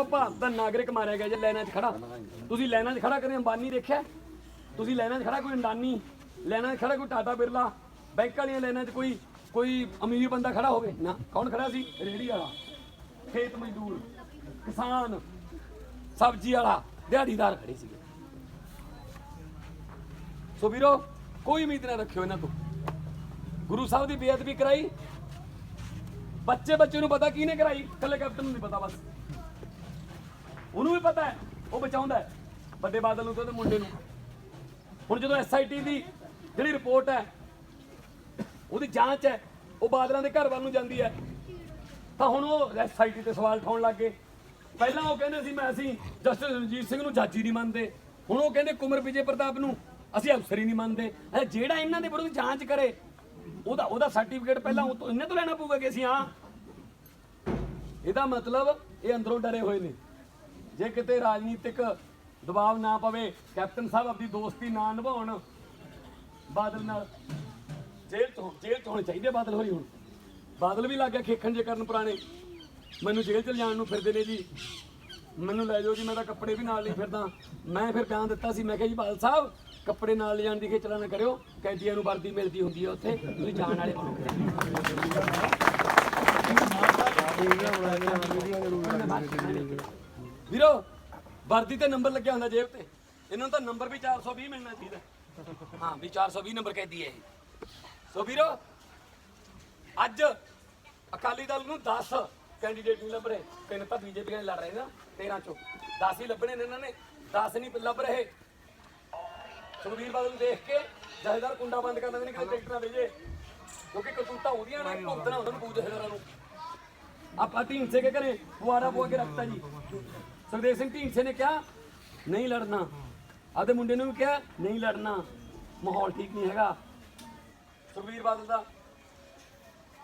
100 ਭਾਰਤ ਦਾ ਨਾਗਰਿਕ ਮਾਰਿਆ ਗਿਆ ਜੇ ਲਾਈਨਾਂ 'ਚ ਖੜਾ। ਤੁਸੀਂ ਲਾਈਨਾਂ 'ਚ ਖੜਾ ਕਦੇ ਅੰਬਾਨੀ ਦੇਖਿਆ? ਤੁਸੀਂ ਲਾਈਨਾਂ 'ਚ ਖੜਾ ਕੋਈ ਅੰਡਾਨੀ ਲਾਈਨਾਂ 'ਚ ਖੜਾ ਕੋਈ ਟਾਟਾ ਬਿਰਲਾ? ਬੈਂਕ ਵਾਲੀਆਂ ਲਾਈਨਾਂ 'ਚ ਕੋਈ ਕੋਈ ਅਮੀਰ ਬੰਦਾ ਖੜਾ ਹੋਵੇ? ਨਾ। ਕੌਣ ਖੜਾ ਸੀ? ਰੇਹੜੀ ਵਾਲਾ। ਖੇਤ ਮਜ਼ਦੂਰ। ਕਿਸਾਨ। ਸਬਜ਼ੀ ਵਾਲਾ। ਦਿਹਾੜੀਦਾਰ ਖੜੇ ਸੀਗੇ। ਸੋ ਵੀਰੋ, ਕੋਈ ਉਮੀਦ ਨਾ ਰੱਖਿਓ ਇਹਨਾਂ ਤੋਂ। ਗੁਰੂ ਸਾਹਿਬ ਦੀ ਬੇਅਦਬੀ ਕਰਾਈ। ਬੱਚੇ ਬੱਚੇ ਨੂੰ ਪਤਾ ਕਿਹਨੇ ਕਰਾਈ? ਕੱਲੇ ਕੈਪਟਨ ਨੂੰ ਨਹੀਂ ਪਤਾ ਬਸ। ਉਹਨੂੰ ਵੀ ਪਤਾ ਹੈ, ਉਹ ਬਚਾਉਂਦਾ ਹੈ। ਵੱਡੇ ਬਾਦਲ ਨੂੰ ਤੇ ਉਹਦੇ ਮੁੰਡੇ ਨੂੰ। ਹੁਣ ਜਦੋਂ ਐਸਆਈਟੀ ਦੀ ਜਿਹੜੀ ਰਿਪੋਰਟ ਹੈ, ਉਹਦੀ ਜਾਂਚ ਹੈ, ਉਹ ਬਾਦਲਾਂ ਦੇ ਘਰ ਵੱਲ ਨੂੰ ਜਾਂਦੀ ਹੈ, ਤਾਂ ਹੁਣ ਉਹ ਐਸਆਈਟੀ ਤੇ ਸਵਾਲ ਉਠਾਉਣ ਲੱਗ ਗਏ। ਪਹਿਲਾਂ ਉਹ ਕਹਿੰਦੇ ਸੀ, ਮੈਂ ਅਸੀਂ ਜਸਟਿਸ ਰਣਜੀਤ ਸਿੰਘ ਨੂੰ ਜੱਜ ਹੀ ਨਹੀਂ ਮੰਨਦੇ। ਹੁਣ ਉਹ ਕਹਿੰਦੇ ਕੁਮਰ ਵਿਜੇ ਪ੍ਰਤਾਪ ਨੂੰ ਅਸੀਂ ਅਫਸਰ ਹੀ ਨਹੀਂ ਮੰਨਦੇ। ਅਰੇ ਜਿਹੜਾ ਇਹਨਾਂ ਦੇ ਵਿਰੁੱਧ ਜਾਂਚ ਕਰੇ, ਉਹਦਾ ਉਹਦਾ ਸਰਟੀਫਿਕੇਟ ਪਹਿਲਾਂ ਉਹ ਤੋਂ ਇਹਨਾਂ ਤੋਂ ਲੈਣਾ ਪਊਗਾ ਕਿ ਅਸੀਂ ਹਾਂ? ਇਹਦਾ ਮਤਲਬ ਇਹ ਅੰਦਰੋਂ ਡਰੇ ਹੋਏ ਨੇ। ਜੇ ਕਿਤੇ ਰਾਜਨੀਤਿਕ ਦਬਾਅ ਨਾ ਪਵੇ ਕੈਪਟਨ ਸਾਹਿਬ ਆਪਣੀ ਦੋਸਤੀ ਨਾ ਨਿਭਾਉਣ ਬਾਦਲ ਨਾਲ ਜੇਲ੍ਹ ਤੋਂ ਜੇਲ੍ਹ ਤੋਂ ਹੋਣੇ ਚਾਹੀਦੇ ਬਾਦਲ ਹੋਰੀ ਹੁਣ। ਬਾਦਲ ਵੀ ਲੱਗ ਗਿਆ ਖੇਖਣ ਜੇ ਕਰਨ ਪੁਰਾਣੇ। ਮੈਨੂੰ ਜੇਲ੍ਹ ਚ ਲਿਜਾਣ ਨੂੰ ਫਿਰਦੇ ਨੇ ਜੀ। ਮੈਨੂੰ ਲੈ ਜਾਓ ਜੀ ਮੈਂ ਤਾਂ ਕੱਪੜੇ ਵੀ ਨਾਲ ਨਹੀਂ ਫਿਰਦਾ। ਮੈਂ ਫਿਰ ਬਿਆਨ ਦਿੱਤਾ ਸੀ ਮੈਂ ਕਿਹਾ ਜੀ ਬਾਦਲ ਸਾਹਿਬ ਕੱਪੜੇ ਨਾਲ ਲਿਜਾਣ ਦੀ ਖੇਚਲਾ ਨਾ ਕਰਿਓ। ਕੈਦੀਆਂ ਨੂੰ ਵਰਦੀ ਮਿਲਦੀ ਹੁੰਦੀ ਹੈ ਉੱਥੇ ਤੁਸੀਂ ਜਾਣ ਵਾਲੇ ਬਣੋ ਵੀਰੋ, ਵਰਦੀ ਤੇ ਨੰਬਰ ਲੱਗਿਆ ਹੁੰਦਾ ਜੇਬ ਤੇ। ਇਹਨਾਂ ਨੂੰ ਤਾਂ ਨੰਬਰ ਵੀ 420 ਮਿਲਣਾ ਚਾਹੀਦਾ। ਹਾਂ, ਵੀ 420 ਨੰਬਰ ਕਹਿੰਦੀ ਹੈ ਸੋ ਵੀਰੋ, ਅੱਜ ਅਕਾਲੀ ਦਲ ਨੂੰ 10 ਕੈਂਡੀਡੇਟ ਨਹੀਂ ਲੱਭ ਰਹੇ। ਤਿੰਨ ਤਾਂ ਬੀਜੇਪੀ ਨਾਲ ਲੜ ਰਹੇ ਨਾ 13 ਚੋਂ। 10 ਹੀ ਲੱਭਣੇ ਨੇ ਇਹਨਾਂ ਨੇ 10 ਨਹੀਂ ਲੱਭ ਰਹੇ। ਸੁਖਬੀਰ ਬਾਦਲ ਨੂੰ ਦੇਖ ਕੇ ਜਥੇਦਾਰ ਕੁੰਡਾ ਬੰਦ ਕਰ ਦਿੰਦੇ ਨੇ ਕਿ ਟਿਕਟ ਨਾ ਭੇਜੇ ਕਿਉਂਕਿ ਕਤੂਤਾ ਉਹਦੀਆਂ ਨੇ, ਭੁਗਤਣਾ ਉਹਨਾਂ ਨੂੰ ਪੂਜ ਜਥੇਦਾਰਾਂ ਨੂੰ। ਆਪਾਂ ਢੀਂਸੇ ਕੇ ਘਰੇ ਫੁਆਰਾ ਪਵਾ ਕੇ ਰੱਖਤਾ ਜੀ। ਸੁਖਦੇਵ ਸਿੰਘ ਢੀਂਡਸੇ ਨੇ ਕਿਹਾ ਨਹੀਂ ਲੜਨਾ। ਆਪਦੇ ਮੁੰਡੇ ਨੂੰ ਵੀ ਕਿਹਾ ਨਹੀਂ ਲੜਨਾ। ਮਾਹੌਲ ਠੀਕ ਨਹੀਂ ਹੈਗਾ। ਸੁਖਬੀਰ ਬਾਦਲ ਦਾ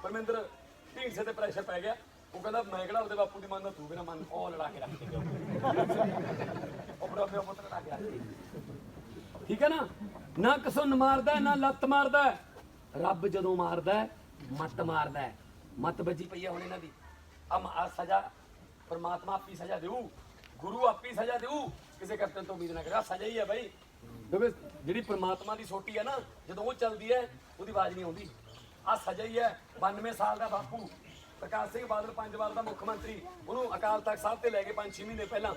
ਪਰਮਿੰਦਰ ਢੀਂਡਸੇ ਤੇ ਪ੍ਰੈਸ਼ਰ ਪੈ ਗਿਆ। ਉਹ ਕਹਿੰਦਾ ਮੈਂ ਕਿਹੜਾ ਉਹਦੇ ਬਾਪੂ ਦੀ ਮੰਨਦਾ? ਤੂੰ ਵੀ ਨਾ ਮੰਨ ਉਹ ਲੜਾ ਕੇ ਰੱਖ ਕੇ ਉਹ ਬੜਾ ਪਿਓ ਪੁੱਤ ਲੜਾ ਕੇ ਰੱਖ ਕੇ ਠੀਕ ਹੈ ਨਾ? ਨਾ ਕਸੁੰਨ ਮਾਰਦਾ ਨਾ ਲੱਤ ਮਾਰਦਾ। ਰੱਬ ਜਦੋਂ ਮਾਰਦਾ ਹੈ, ਮੱਤ ਮਾਰਦਾ। ਹੈ। ਮੱਤ ਵੱਜੀ ਪਈ ਹੈ ਹੁਣ ਇਹਨਾਂ ਦੀ। ਆ ਆ ਸਜ਼ਾ ਪਰਮਾਤਮਾ ਆਪੀ ਸਜ਼ਾ ਦੇਊ। ਗੁਰੂ ਆਪੀ ਸਜ਼ਾ ਦੇਊ। ਕਿਸੇ ਕੈਪਟਨ ਤੋਂ ਉਮੀਦ ਨਾ ਕਰਾ। ਸਜ਼ਾ ਹੀ ਹੈ ਬਾਈ। ਕਿਉਂਕਿ ਜਿਹੜੀ ਪਰਮਾਤਮਾ ਦੀ ਸੋਟੀ ਹੈ ਨਾ, ਜਦੋਂ ਉਹ ਚੱਲਦੀ ਹੈ, ਉਹਦੀ ਆਵਾਜ਼ ਨਹੀਂ ਆਉਂਦੀ। ਆ ਸਜ਼ਾ ਹੀ ਹੈ। 92 ਸਾਲ ਦਾ ਬਾਪੂ। ਪ੍ਰਕਾਸ਼ ਸਿੰਘ ਬਾਦਲ ਪੰਜ ਵਾਰ ਦਾ ਮੁੱਖ ਮੰਤਰੀ। ਉਹਨੂੰ ਅਕਾਲ ਤਖਤ ਸਾਹਿਬ ਤੇ ਲੈ ਕੇ 5-6 ਮਹੀਨੇ ਪਹਿਲਾਂ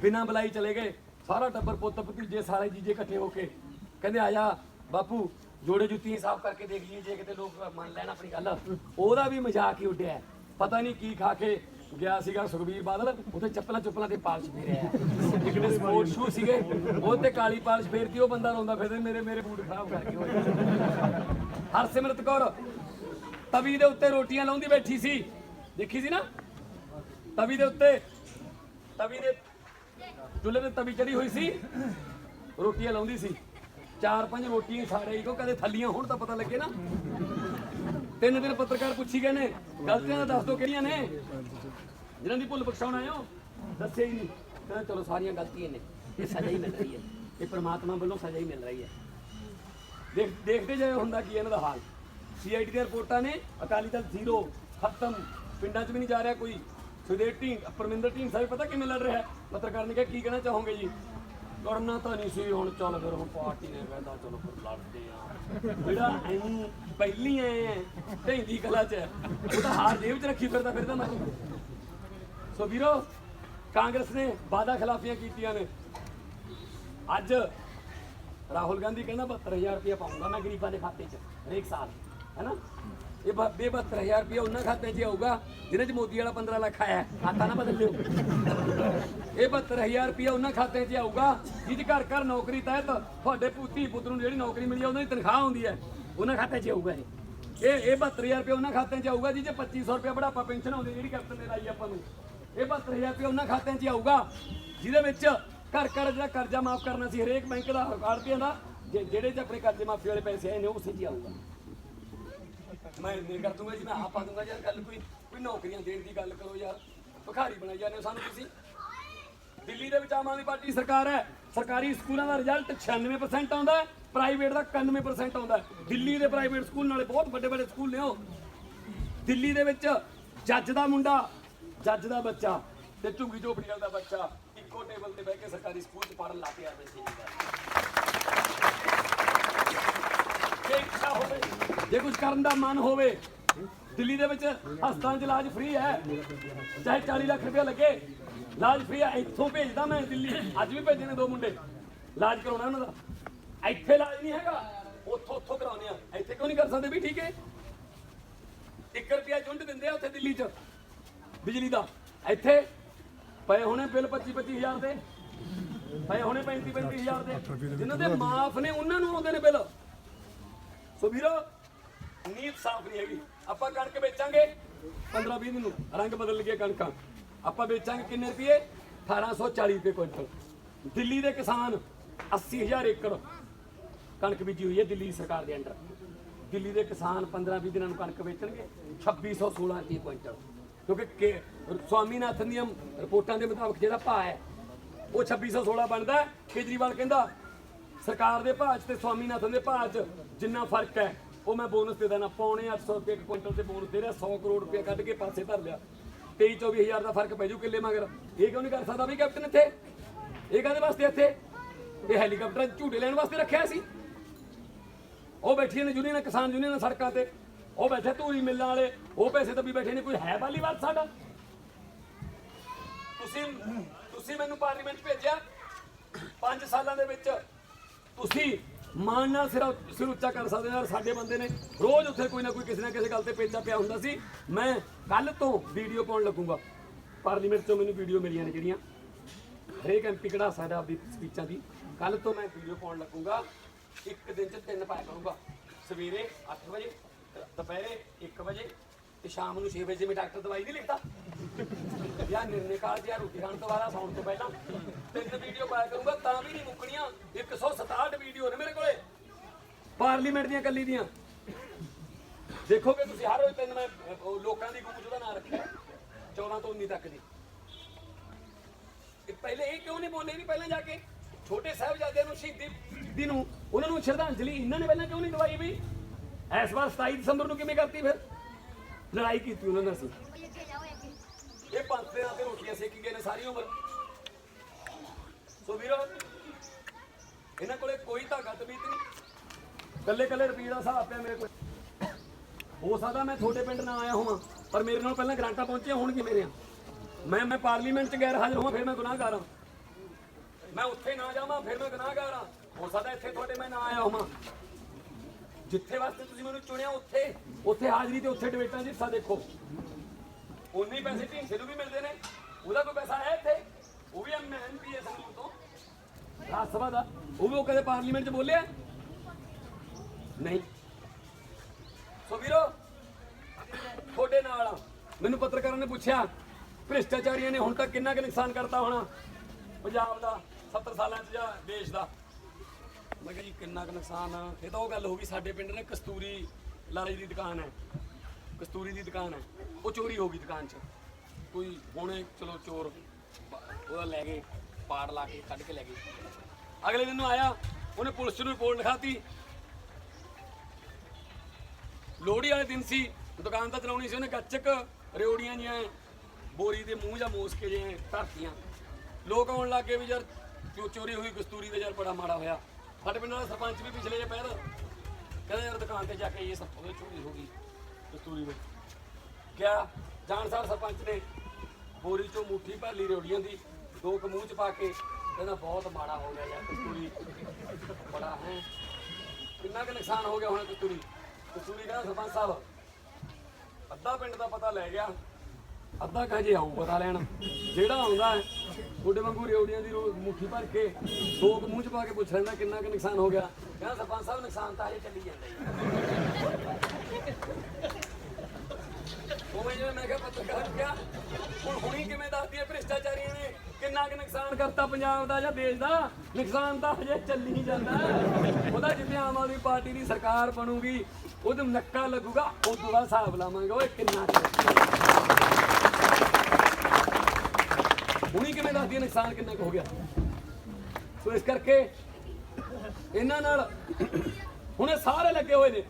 ਬਿਨਾਂ ਬੁਲਾਈ ਚਲੇ ਗਏ। ਸਾਰਾ ਟੱਬਰ ਪੁੱਤ ਭਤੀਜੇ ਸਾਰੇ ਜੀਜੇ ਇਕੱਠੇ ਹੋ ਕੇ ਕਹਿੰਦੇ, ਆ ਜਾ ਬਾਪੂ, ਜੋੜੇ ਜੁੱਤੀਆਂ ਸਾਫ਼ ਕਰਕੇ ਦੇਖ ਲਈਏ। ਜੇ ਕਿਤੇ ਲੋਕ ਮੰਨ ਲੈਣ ਆਪਣੀ ਗੱਲ, ਉਹਦਾ ਵੀ ਮਜ਼ਾਕ ਹੀ ਉੱਡਿਆ ਪਤਾ ਨਹੀਂ ਕੀ ਖਾ ਕੇ ਗਿਆ ਸੀਗਾ ਸੁਖਬੀਰ ਬਾਦਲ, ਉੱਥੇ ਚੱਪਲਾਂ ਚੁੱਪਲਾਂ ਤੇ ਪਾਲਸ਼ ਫੇਰਿਆ ਇੱਕ ਸਪੋਰਟ ਸ਼ੂ ਸੀਗੇ, ਉਹ ਤੇ ਕਾਲੀ ਪਾਲਸ਼ ਫੇਰਤੀ, ਉਹ ਬੰਦਾ ਰੋਂਦਾ ਫਿਰਦੇ, ਮੇਰੇ ਮੇਰੇ ਬੂਟ ਖਰਾਬ ਕਰਕੇ ਹੋਏ। ਹਰਸਿਮਰਤ ਕੌਰ ਤਵੀ ਦੇ ਉੱਤੇ ਰੋਟੀਆਂ ਲਾਉਂਦੀ ਬੈਠੀ ਸੀ। ਦੇਖੀ ਸੀ ਨਾ? ਤਵੀ ਦੇ ਉੱਤੇ, ਤਵੀ ਦੇ ਚੁੱਲ੍ਹੇ ਤੇ ਤਵੀ ਚੜੀ ਹੋਈ ਸੀ, ਰੋਟੀਆਂ ਲਾਉਂਦੀ ਸੀ। ਚਾਰ ਪੰਜ ਰੋਟੀਆਂ ਸਾਰੇ ਇੱਕੋ ਕਦੇ ਥੱਲੀਆਂ ਹੋਣ ਤਾਂ ਪਤਾ ਲੱਗੇ ਨਾ। ਤਿੰਨ ਦਿਨ ਪੱਤਰਕਾਰ ਪੁੱਛੀ ਗਏ ਨੇ, ਗਲਤੀਆਂ ਦੱਸ ਦਿਓ ਕਿਹੜੀਆਂ ਨੇ। ਜਿਹਨਾਂ ਦੀ ਭੁੱਲ ਬਖਸ਼ਾਉਣ ਆਏ ਹੋ ਦੱਸੇ ਹੀ ਨਹੀਂ। ਕਹਿੰਦਾ ਚਲੋ ਸਾਰੀਆਂ ਗਲਤੀਆਂ ਨੇ, ਇਹ ਸਜ਼ਾ ਹੀ ਮਿਲ ਰਹੀ ਹੈ। ਇਹ ਪ੍ਰਮਾਤਮਾ ਵੱਲੋਂ ਸਜ਼ਾ ਹੀ ਮਿਲ ਰਹੀ ਹੈ। ਦੇਖ, ਦੇਖਦੇ ਜਾਏ ਹੁੰਦਾ ਕੀ ਇਹਨਾਂ ਦਾ ਹਾਲ। ਸੀਆਈਡੀ ਦੀਆਂ ਰਿਪੋਰਟਾਂ ਨੇ, ਅਕਾਲੀ ਦਲ ਜ਼ੀਰੋ, ਖਤਮ। ਪਿੰਡਾਂ 'ਚ ਵੀ ਨਹੀਂ ਜਾ ਰਿਹਾ ਕੋਈ। ਸੁਦੇਵ ਢੀਂਗ ਪਰਮਿੰਦਰ ਢੀਂਗ ਸਾਹਿਬ ਪਤਾ ਕਿਵੇਂ ਲੜ ਰਿਹਾ ਪੱਤਰਕਾਰ ਨੇ ਕਿਹਾ, ਕੀ ਕਹਿਣਾ ਚਾਹੋਗੇ ਜੀ? ਕਰਨਾ ਤਾਂ ਨਹੀਂ ਸੀ, ਹੁਣ ਚੱਲ ਫਿਰ ਹੁਣ ਪਾਰਟੀ ਨੇ ਕਹਿੰਦਾ ਚਲੋ ਫਿਰ ਲੜਦੇ ਆ। ਜਿਹੜਾ ਐਂ ਪਹਿਲੀ ਐ ਢੈਂਦੀ ਕਲਾ 'ਚ, ਉਹ ਤਾਂ ਹਾਰ ਜੇਬ 'ਚ ਰੱਖੀ ਫਿਰਦਾ ਫਿਰਦਾ ਮੈਂ ਸੋ ਵੀਰੋ, ਕਾਂਗਰਸ ਨੇ ਵਾਅਦਾ ਖਿਲਾਫੀਆਂ ਕੀਤੀਆਂ ਨੇ। ਅੱਜ ਰਾਹੁਲ ਗਾਂਧੀ ਕਹਿੰਦਾ 72000 ਰੁਪਏ ਪਾਉਂਗਾ ਮੈਂ ਗਰੀਬਾਂ ਦੇ ਖਾਤੇ 'ਚ, ਹਰੇਕ ਸਾਲ ਹੈਨਾ ਇਹ ਬ- ਬੇ 72000 ਰੁਪਏ ਉਹਨਾਂ ਖਾਤੇ 'ਚ ਆਊਗਾ, ਜਿਹਨਾਂ 'ਚ ਮੋਦੀ ਵਾਲਾ 15 ਲੱਖ ਆਇਆ। ਹੈ। ਖਾਤਾ ਨਾ ਬਦਲ ਲਿਓ ਇਹ 72000 ਰੁਪਏ ਉਹਨਾਂ ਖਾਤੇ 'ਚ ਆਊਗਾ, ਜਿਹਦੇ ਘਰ ਘਰ ਨੌਕਰੀ ਤਹਿਤ ਤੁਹਾਡੇ ਪੁੱਤੀ ਪੁੱਤ ਨੂੰ ਜਿਹੜੀ ਨੌਕਰੀ ਮਿਲੀ ਆ, ਉਹਨਾਂ ਦੀ ਤਨਖਾਹ ਹੁੰਦੀ ਹੈ। ਉਹਨਾਂ ਖਾਤੇ 'ਚ ਆਊਗਾ ਇਹ। ਇਹ ਇਹ 72000 ਰੁਪਏ ਉਹਨਾਂ ਖਾਤਿਆਂ 'ਚ ਆਊਗਾ, ਜਿਹਦੇ 2500 ਰੁਪਏ ਬੁਢਾਪਾ ਪੈਨਸ਼ਨ ਆਉਂਦੀ, ਜਿਹੜੀ ਕੈਪਟਨ ਨੇ ਲਾਈ ਆਪਾਂ ਨੂੰ। ਇਹ 72000 ਰੁਪਏ ਉਹਨਾਂ ਖਾਤਿਆਂ 'ਚ ਆਊਗਾ, ਜਿਹਦੇ ਵਿੱਚ ਘਰ ਘਰ ਜਿਹੜਾ ਕਰਜ਼ਾ ਮਾਫ ਕਰਨਾ ਸੀ, ਹਰੇਕ ਬੈਂਕ ਦਾ ਆੜਤੀਆਂ ਦਾ, ਜੇ- ਜਿਹੜੇ ਆਪਣੇ ਕਰਜ਼ੇ ਮਾਫੀ ਵਾਲੇ ਪੈਸੇ ਆਏ ਨੇ, ਉਹ ਉਸੇ 'ਚ ਹੀ ਆਊਗਾ। ਮੈਂ ਨਹੀਂ ਕਰ ਦੂੰਗਾ ਜੀ ਮੈਂ ਆਪ ਪਾ ਦੂੰਗਾ, ਯਾਰ ਗੱਲ ਕੋਈ ਕੋਈ ਨੌਕਰੀਆਂ ਦੇਣ ਦੀ ਗੱਲ ਕਰੋ ਯਾਰ। ਭਿਖਾਰੀ ਬਣਾਈ ਜਾਂਦੇ ਹੋ ਸਾਨੂੰ ਤੁਸੀਂ। ਦਿੱਲੀ ਦੇ ਵਿੱਚ ਆਮ ਆਦਮੀ ਪਾਰਟੀ ਸਰਕਾਰ ਹੈ। ਸਰਕਾਰੀ ਸਕੂਲਾਂ ਦਾ ਰਿਜ਼ਲਟ 96% ਆਉਂਦਾ ਹੈ ਪ੍ਰਾਈਵੇਟ ਦਾ 91% ਆਉਂਦਾ ਹੈ। ਦਿੱਲੀ ਦੇ ਪ੍ਰਾਈਵੇਟ ਸਕੂਲ ਨਾਲੇ ਬਹੁਤ ਵੱਡੇ ਵੱਡੇ ਸਕੂਲ ਨੇ ਉਹ। ਦਿੱਲੀ ਦੇ ਵਿੱਚ ਜੱਜ ਦਾ ਮੁੰਡਾ, ਜੱਜ ਦਾ ਬੱਚਾ ਤੇ ਝੁੰਗੀ ਝੋਪੜੀ ਵਾਲਾ ਦਾ ਬੱਚਾ ਇੱਕੋ ਟੇਬਲ ਤੇ ਬਹਿ ਕੇ ਸਰਕਾਰੀ ਸਕੂਲ 'ਚ ਪੜਨ ਲੱਗ ਪਿਆ। ਮੈਂ ਸੀ ਜੇ ਇੱਛਾ ਹੋਵੇ ਜੇ ਕੁਝ ਕਰਨ ਦਾ ਮਨ ਹੋਵੇ, ਦਿੱਲੀ ਦੇ ਵਿੱਚ ਹਸਪਤਾਲ 'ਚ ਇਲਾਜ ਫ੍ਰੀ ਹੈ। ਚਾਹੇ 40 ਲੱਖ ਰੁਪਏ ਲੱਗੇ, ਇਲਾਜ ਫ੍ਰੀ ਹੈ। ਇੱਥੋਂ ਭੇਜਦਾ ਮੈਂ ਦਿੱਲੀ। ਅੱਜ ਵੀ ਭੇਜੇ ਨੇ ਦੋ ਮੁੰਡੇ। ਇਲਾਜ ਕਰਾਉਣਾ ਉਹਨਾਂ ਦਾ। ਇੱਥੇ ਇਲਾਜ ਨਹੀਂ ਹੈਗਾ, ਉੱਥੋਂ ਉੱਥੋਂ ਕਰਾਉਣੇ ਆ। ਇੱਥੇ ਕਿਉਂ ਨਹੀਂ ਕਰ ਸਕਦੇ ਵੀ ਠੀਕ ਹੈ? 1 ਰੁਪਿਆ ਯੂਨਿਟ ਦਿੰਦੇ ਆ ਉੱਥੇ ਦਿੱਲੀ 'ਚ, ਬਿਜਲੀ ਦਾ। ਇੱਥੇ ਪਏ ਹੋਣੇ ਬਿੱਲ 25 25000 ਦੇ। ਪਏ ਹੋਣੇ 35 35000 ਦੇ। ਜਿਨ੍ਹਾਂ ਦੇ ਮਾਫ ਨੇ, ਉਹਨਾਂ ਨੂੰ ਆਉਂਦੇ ਨੇ ਬਿੱਲ। ਸੋ ਵੀਰੋ ਨੀਤ ਸਾਫ਼ ਨਹੀਂ ਹੈਗੀ। ਆਪਾਂ ਕਣਕ ਵੇਚਾਂਗੇ 15 20 ਦਿਨ ਨੂੰ। ਰੰਗ ਬਦਲ ਗਿਆ ਕਣਕਾਂ। ਆਪਾਂ ਵੇਚਾਂਗੇ ਕਿੰਨੇ ਰੁਪਏ? 1840 ਰੁਪਏ ਕੁਇੰਟਲ। ਦਿੱਲੀ ਦੇ ਕਿਸਾਨ 80000 ਏਕੜ ਕਣਕ ਬੀਜੀ ਹੋਈ ਹੈ ਦਿੱਲੀ ਸਰਕਾਰ ਦੇ ਅੰਡਰ। ਦਿੱਲੀ ਦੇ ਕਿਸਾਨ 15 20 ਦਿਨਾਂ ਨੂੰ ਕਣਕ ਵੇਚਣਗੇ 2616 ਰੁਪਏ ਕੁਇੰਟਲ। ਕਿਉਂਕਿ ਕੇ- ਸਵਾਮੀਨਾਥਨ ਦੀਆਂ ਰਿਪੋਰਟਾਂ ਦੇ ਮੁਤਾਬਕ ਜਿਹੜਾ ਭਾਅ ਹੈ, ਉਹ 2616 ਬਣਦਾ ਕੇਜਰੀਵਾਲ ਕਹਿੰਦਾ, ਸਰਕਾਰ ਦੇ ਭਾਅ 'ਚ ਤੇ ਸਵਾਮੀਨਾਥਨ ਦੇ ਭਾਅ 'ਚ ਜਿੰਨਾ ਫ਼ਰਕ ਹੈ ਉਹ ਮੈਂ ਬੋਨਸ ਦੇ ਦੇਣਾ, ਪੌਣੇ 800 ਰੁਪਏ ਇੱਕ ਕੁਇੰਟਲ ਤੇ ਬੋਨਸ ਦੇ ਰਿਹਾ 100 ਕਰੋੜ ਰੁਪਏ ਕੱਢ ਕੇ ਪਾਸੇ ਧਰ ਲਿਆ। 23 24000 ਦਾ ਫ਼ਰਕ ਪੈ ਜੂ ਕਿੱਲੇ ਮਗਰ। ਇਹ ਕਿਉਂ ਨਹੀਂ ਕਰ ਸਕਦਾ ਵੀ ਕੈਪਟਨ ਇੱਥੇ? ਇਹ ਕਾਹਦੇ ਵਾਸਤੇ ਇੱਥੇ? ਇਹ ਹੈਲੀਕਾਪਟਰ ਝੂਟੇ ਲੈਣ ਵਾਸਤੇ ਰੱਖਿਆ ਸੀ। ਉਹ ਬੈਠੀਆਂ ਨੇ ਯੂਨੀਅਨ, ਕਿਸਾਨ ਯੂਨੀਅਨ ਸੜਕਾਂ ਤੇ। ਉਹ ਬੈਠੇ ਧੂਰੀ ਮਿੱਲਾਂ ਵਾਲੇ, ਉਹ ਪੈਸੇ ਦੱਬੀ ਬੈਠੇ ਨੇ, ਕੋਈ ਹੈ ਬਾਲੀਵਾਲ ਸਾਡਾ? ਤੁਸੀਂ ਤੁਸੀਂ ਮੈਨੂੰ ਪਾਰਲੀਮੈਂਟ ਭੇਜਿਆ 5 ਸਾਲਾਂ ਦੇ ਵਿੱਚ ਤੁਸੀਂ ਮਾਣ ਨਾਲ ਸਿਰ ਸਿਰ ਉੱਚਾ ਕਰ ਸਕਦੇ ਯਾਰ ਸਾਡੇ ਬੰਦੇ ਨੇ ਰੋਜ਼ ਉੱਥੇ ਕੋਈ ਨਾ ਕੋਈ ਕਿਸੇ ਨਾ ਕਿਸੇ ਗੱਲ ਤੇ ਪੇਚਾ ਪਿਆ ਹੁੰਦਾ ਸੀ। ਮੈਂ ਕੱਲ ਤੋਂ ਵੀਡੀਓ ਪਾਉਣ ਲੱਗੂੰਗਾ। ਪਾਰਲੀਮੈਂਟ 'ਚੋਂ ਮੈਨੂੰ ਵੀਡੀਓ ਮਿਲੀਆਂ ਨੇ ਜਿਹੜੀਆਂ। ਹਰੇਕ ਐਮਪੀ ਕਢਾ ਸਕਦਾ ਆਪਦੀ ਸਪੀਚਾਂ ਦੀ। ਕੱਲ ਤੋਂ ਮੈਂ ਵੀਡੀਓ ਪਾਉਣ ਲੱਗੂੰਗਾ। ਇੱਕ ਦਿਨ 'ਚ ਤਿੰਨ ਪਾਇਆ ਕਰੂੰਗਾ। ਸਵੇਰੇ 8 ਵਜੇ ਦੁਪਹਿਰੇ 1 ਵਜੇ ਤੇ ਸ਼ਾਮ ਨੂੰ 6 ਵਜੇ ਮੈਂ ਡਾਕਟਰ ਦਵਾਈ ਨਹੀਂ ਲਿਖਦਾ। ਯਾ ਨਿਰਣੇ ਕਾਲ ਜਾਂ ਰੋਟੀ ਖਾਣ ਤੋਂ ਬਾਅਦ ਸੌਣ ਤੋਂ ਪਹਿਲਾਂ। ਤਿੰਨ ਵੀਡੀਓ ਪਾਇਆ ਕਰੂੰਗਾ, ਤਾਂ ਵੀ ਨਹੀਂ ਮੁੱਕਣੀਆਂ। 167 ਵੀਡੀਓ ਨੇ ਮੇਰੇ ਕੋਲੇ। ਪਾਰਲੀਮੈਂਟ ਦੀਆਂ ਕੱਲੀ ਦੀਆਂ। ਦੇਖੋਗੇ ਤੁਸੀਂ ਹਰ ਰੋਜ਼ ਤਿੰਨ ਮੈਂ ਲੋਕਾਂ ਦੀ ਗੂੰਜ ਦਾ ਨਾਮ ਰੱਖਿਆ। 14 ਤੋਂ 19 ਤੱਕ ਦੀ। ਪਹਿਲੇ ਇਹ ਕਿਉਂ ਨਹੀਂ ਬੋਲੇ ਨਹੀਂ ਪਹਿਲਾਂ ਜਾ ਕੇ? ਛੋਟੇ ਸਾਹਿਬਜ਼ਾਦਿਆਂ ਨੂੰ, ਸ਼ਹੀਦੀ ਦੀ ਨੂੰ, ਉਹਨਾਂ ਨੂੰ ਸ਼ਰਧਾਂਜਲੀ, ਇਹਨਾਂ ਨੇ ਪਹਿਲਾਂ ਕਿਉਂ ਨਹੀਂ ਦਵਾਈ ਵੀ? ਇਸ ਵਾਰ 27 ਦਸੰਬਰ ਨੂੰ ਕਿਵੇਂ ਕਰਤੀ ਫਿਰ? ਲੜਾਈ ਕੀਤੀ ਉਹਨਾਂ ਨਾਲ ਅਸੀਂ। ਇਹ ਦਿਨਾਂ ਤੇ ਰੋਟੀਆਂ ਸੇਕੀ ਗਏ ਨੇ ਸਾਰੀ ਉਮਰ। ਸੋ ਵੀਰੋ ਇਹਨਾਂ ਕੋਲੇ ਕੋਈ ਧਾਗਾ ਤਬੀਤ ਨਹੀਂ। ਕੱਲੇ ਕੱਲੇ ਰੁਪਏ ਦਾ ਹਿਸਾਬ ਪਿਆ ਮੇਰੇ ਕੋਲ। ਹੋ ਸਕਦਾ ਮੈਂ ਤੁਹਾਡੇ ਪਿੰਡ ਨਾ ਆਇਆ ਹੋਵਾਂ ਪਰ ਮੇਰੇ ਨਾਲ ਪਹਿਲਾਂ ਗ੍ਰਾਂਟਾਂ ਪਹੁੰਚੀਆਂ ਹੋਣਗੀਆਂ ਮੇਰੀਆਂ। ਮੈਂ ਮੈਂ ਪਾਰਲੀਮੈਂਟ 'ਚ ਗੈਰ ਹਾਜ਼ਰ ਹੋਵਾਂ ਫਿਰ ਮੈਂ ਗੁਨਾਹਗਾਰ ਹਾਂ। ਮੈਂ ਉੱਥੇ ਨਾ ਜਾਵਾਂ ਫਿਰ ਮੈਂ ਗੁਨਾਹਗਾਰ ਹਾਂ। ਹੋ ਸਕਦਾ ਇੱਥੇ ਤੁਹਾਡੇ ਮੈਂ ਨਾ ਆਇਆ ਹੋਵਾਂ। ਜਿੱਥੇ ਵਾਸਤੇ ਤੁਸੀਂ ਮੈਨੂੰ ਚੁਣਿਆ ਉੱਥੇ ਉੱਥੇ ਹਾਜ਼ਰੀ ਤੇ ਉੱਥੇ ਡਿਬੇਟਾਂ 'ਚ ਹਿੱਸਾ ਦੇਖੋ। ਉਨੇ ਪੈਸੇ ਢੀਂਸੇ ਨੂੰ ਵੀ ਮਿਲਦੇ ਨੇ, ਉਹਦਾ ਕੋਈ ਪੈਸਾ ਹੈ ਇੱਥੇ? ਉਹ ਵੀ ਐਮਪੀ ਹੈ ਸੰਗਰੂਰ ਤੋਂ। ਰਾਜ ਸਭਾ ਦਾ। ਉਹ ਵੀ ਉਹ ਕਦੇ ਪਾਰਲੀਮੈਂਟ 'ਚ ਬੋਲਿਆ? ਨਹੀਂ। ਸੋ ਵੀਰੋ, ਤੁਹਾਡੇ ਨਾਲ ਆ। ਮੈਨੂੰ ਪੱਤਰਕਾਰਾਂ ਨੇ ਪੁੱਛਿਆ, ਭ੍ਰਿਸ਼ਟਾਚਾਰੀਆਂ ਨੇ ਹੁਣ ਤੱਕ ਕਿੰਨਾ ਕੁ ਨੁਕਸਾਨ ਕਰਤਾ ਹੋਣਾ? ਪੰਜਾਬ ਦਾ 70 ਸਾਲਾਂ 'ਚ ਜਾਂ ਦੇਸ਼ ਦਾ? ਮੈਂ ਕਿਹਾ ਜੀ ਕਿੰਨਾ ਕੁ ਨੁਕਸਾਨ ਆ। ਇਹ ਤਾਂ ਉਹ ਗੱਲ ਹੋ ਗਈ, ਸਾਡੇ ਪਿੰਡ ਨੇ ਕਸਤੂਰੀ ਲਾਲੀ ਦੀ ਦੁਕਾਨ ਹੈ। ਕਸਤੂਰੀ ਦੀ ਦੁਕਾਨ ਹੈ। ਉਹ ਚੋਰੀ ਹੋ ਗਈ ਦੁਕਾਨ 'ਚ। ਕੋਈ ਹੁਣੇ ਚਲੋ ਚੋਰ ਪ- ਉਹਦਾ ਲੈ ਗਏ, ਪਾੜ ਲਾ ਕੇ ਕੱਢ ਕੇ ਲੈ ਗਏ। ਅਗਲੇ ਦਿਨ ਨੂੰ ਆਇਆ, ਉਹਨੇ ਪੁਲਿਸ ਨੂੰ ਰਿਪੋਰਟ ਲਿਖਾਤੀ। ਲੋਹੜੀ ਵਾਲੇ ਦਿਨ ਸੀ, ਦੁਕਾਨ ਤਾਂ ਚਲਾਉਣੀ ਸੀ ਉਹਨੇ, ਗੱਚਕ ਰਿਓੜੀਆਂ ਜੀਆਂ ਬੋਰੀ ਦੇ ਮੂੰਹ ਜਾਂ ਮੂਸ ਕੇ ਜੇ ਧਰਤੀਆਂ। ਲੋਕ ਆਉਣ ਲੱਗੇ ਵੀ ਯਾਰ ਚੋ ਚੋਰੀ ਹੋਈ, ਕਸਤੂਰੀ ਦਾ ਯਾਰ ਬੜਾ ਮਾੜਾ ਹੋਇਆ। ਸਾਡੇ ਪਿੰਡ ਦਾ ਸਰਪੰਚ ਵੀ ਪਿਛਲੇ ਜੇ ਪਹਿਲ ਕਹਿੰਦਾ ਯਾਰ ਦੁਕਾਨ ਤੇ ਜਾ ਕੇ ਇਹ ਸਭ ਉਹਦੇ ਚੋਰੀ ਹੋ ਗਈ ਕਸਤੂਰੀ ਵਿੱਚ ਗਿਆ ਜਾਣਸਾਰ ਸਰਪੰਚ ਨੇ, ਬੋਰੀ ਚੋਂ ਮੁੱਠੀ ਭਰ ਲਈ ਰਿਓੜੀਆਂ ਦੀ, ਦੋ ਕੁ ਚ ਪਾ ਕੇ ਕਹਿੰਦਾ ਬਹੁਤ ਮਾੜਾ ਹੋ ਗਿਆ ਯਾਰ ਕਸਤੂਰੀ। ਬੜਾ ਹੈ। ਕਿੰਨਾ ਕੁ ਨੁਕਸਾਨ ਹੋ ਗਿਆ ਹੁਣ ਕਸਤੂਰੀ। ਕਸਤੂਰੀ ਕਹਿੰਦਾ ਸਰਪੰਚ ਸਾਹਿਬ, ਅੱਧਾ ਪਿੰਡ ਦਾ ਪਤਾ ਲੈ ਗਿਆ, ਅੱਧਾ ਕਹੇ ਜੇ ਆਉਂ ਪਤਾ ਲੈਣ। ਜਿਹੜਾ ਆਉਂਦਾ ਹੈ ਤੁਹਾਡੇ ਵਾਂਗੂ ਰਿਓੜੀਆਂ ਦੀ ਰੋ- ਮੁੱਠੀ ਭਰ ਕੇ ਦੋ ਮੂੰਹ ਚ ਪਾ ਕੇ ਪੁੱਛ ਲੈਂਦਾ ਕਿੰਨਾ ਕੁ ਨੁਕਸਾਨ ਹੋ ਗਿਆ। ਕਹਿੰਦਾ ਸਰਪੰਚ ਸਾਹਿਬ, ਨੁਕਸਾਨ ਤਾਂ ਹਜੇ ਚੱਲੀ ਜਾਂਦਾ ਹੀ ਉਵੇਂ ਜਿਵੇਂ ਮੈਂ ਕਿਹਾ ਪੱਤਰਕਾਰ ਕਿਹਾ, ਹੁਣ ਹੁਣੀ ਕਿਵੇਂ ਦੱਸਦੀ ਹੈ ਭ੍ਰਿਸ਼ਟਾਚਾਰੀਆਂ ਨੇ ਕਿੰਨਾ ਕੁ ਨੁਕਸਾਨ ਕਰਤਾ ਪੰਜਾਬ ਦਾ ਜਾਂ ਦੇਸ਼ ਦਾ? ਨੁਕਸਾਨ ਤਾਂ ਹਜੇ ਚੱਲੀ ਹੀ ਜਾਂਦਾ। ਉਹਦਾ ਜਿੱਥੇ ਆਮ ਆਦਮੀ ਪਾਰਟੀ ਦੀ ਸਰਕਾਰ ਬਣੂਗੀ, ਉਹਦੇ ਨੱਕਾ ਲੱਗੂਗਾ ਉਸ ਦਾ ਹਿਸਾਬ ਲਾਵਾਂਗੇ। ਓਏ ਕਿੰਨਾ ਕੁ ਹੁਣੀ ਕਿਵੇਂ ਦੱਸਦੀ ਹੈ ਨੁਕਸਾਨ ਕਿੰਨਾ ਕੁ ਹੋ ਗਿਆ। ਸੋ ਇਸ ਕਰਕੇ ਇਹਨਾਂ ਨਾਲ ਹੁਣ ਇਹ ਸਾਰੇ ਲੱਗੇ ਹੋਏ ਨੇ।